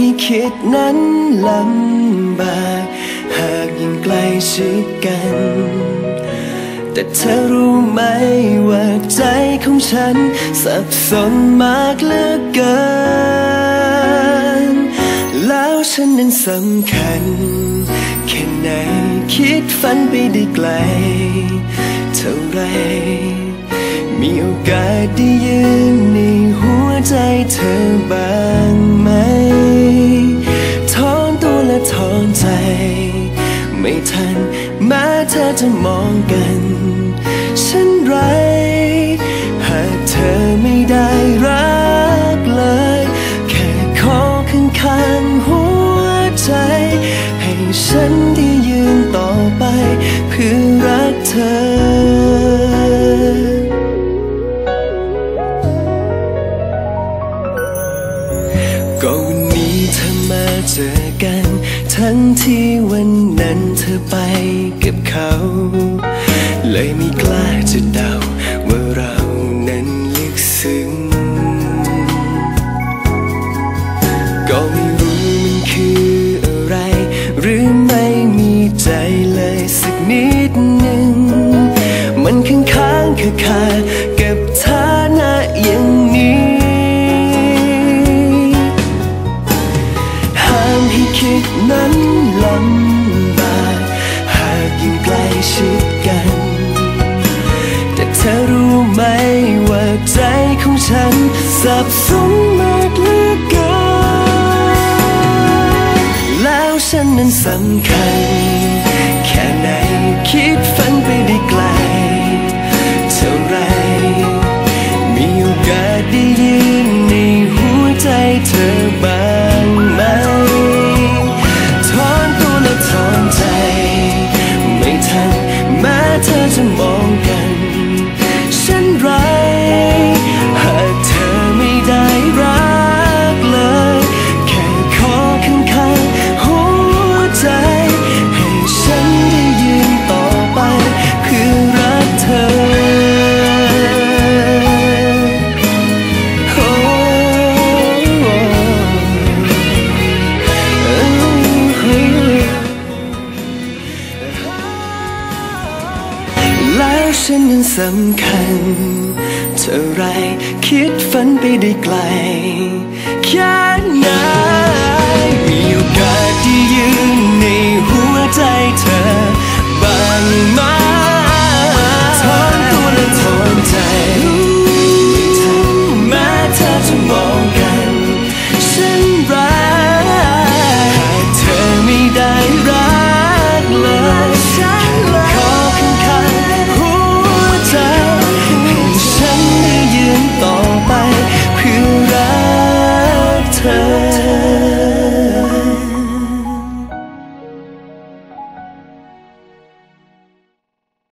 ให้คิดนั้นลำบาก หากยิ่งใกล้ชิดกัน แต่เธอรู้ไหมว่าใจของฉัน สับสนมากเหลือเกิน แล้วฉันนั้นสำคัญ แค่ไหนคิดฝันไปได้ไกล เท่าไรมีโอกาสได้ยืนในหัวใจเธอบ้าง จะมองกัน ฉันไร หากเธอไม่ได้รักเลย แค่ขอข้างข้างหัวใจ ให้ฉันได้ยืนต่อไป เพื่อรักเธอก็วันนี้เธอมาเจอกัน ทั้งที่วันนั้นเธอไปกับ เขา เลยไม่กล้าจะเดาว่าเรานั้นลึกซึ้ง ก็ไม่รู้มันคืออะไร หรือไม่มีใจเลยสักนิดหนึ่ง มันค้างค้างคาคา ไหมว่าใจของฉันสับสนมากเหลือเกินแล้วฉันนั้นสำคัญ แค่ไหนคิดฝันไปได้ ฉันนั้นสำคัญ เท่าไรคิดฝันไปได้ไกล แค่ไหนมีโอกาสที่ยืนในหัวใจ